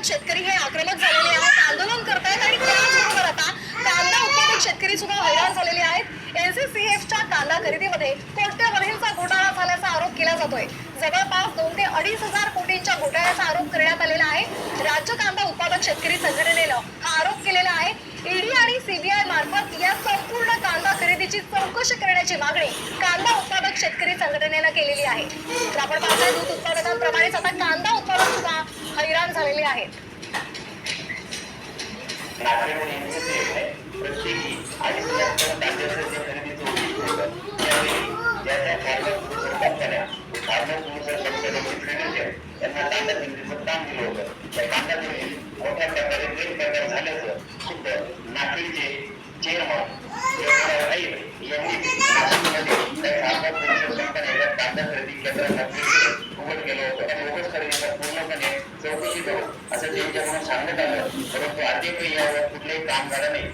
उत्पादक शेतकरी हे आक्रमक झालेले आहेत. आंदोलन करतायत आणि त्याचबरोबर आता कांदा उत्पादक शेतकरी सुद्धा हैराण झालेले आहेत. एनसीसीएफच्या कांदा खरेदीमध्ये कोट्यवधींचा घोटाळा झाल्याचा आरोप केला जातोय? जवळपास दोन ते अडीच हजार कोटींच्या घोटाळ्याचा आरोप करण्यात आलेला आहे. राज्य कांदा उत्पादक शेतकरी संघटनेनं हा आरोप केलेला आहे. ईडी आणि सीबीआय मार्फत या संपूर्ण कांदा खरेदीची चौकशी करण्याची मागणी कांदा उत्पादक शेतकरी संघटनेनं केलेली आहे. तर आपण पाहतोय दूध उत्पादकांप्रमाणेच आता कांदा झालेले आहेत. दिलं होतं. त्या मोठ्या प्रकारे यांनी उघड केलं होतं. त्या खरेदीला पूर्णपणे चौकशी करू असं त्यांच्याकडून सांगण्यात आलं. परंतु अद्यापही यावर कुठलेही काम झालं नाही.